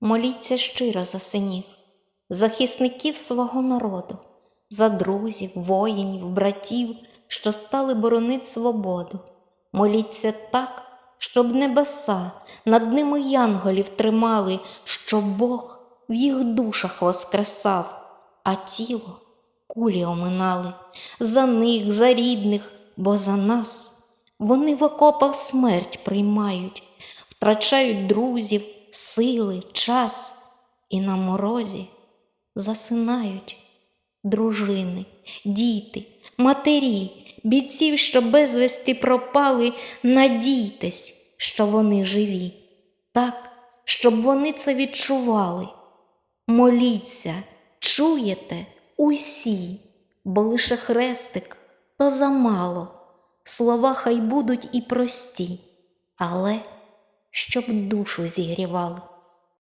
Моліться щиро за синів, захисників свого народу, за друзів, воїнів, братів, що стали боронить свободу. Моліться так, щоб небеса над ними янголів тримали, щоб Бог в їх душах воскресав, а тіло кулі оминали, за них, за рідних, бо за нас вони в окопах смерть приймають, втрачають друзів, сили, час і на морозі засинають дружини, діти, матері, бійців, що безвісті пропали, надійтесь, що вони живі, так, щоб вони це відчували. Моліться, чуєте усі, бо лише хрестик то замало. Слова хай будуть і прості, але щоб душу зігрівали.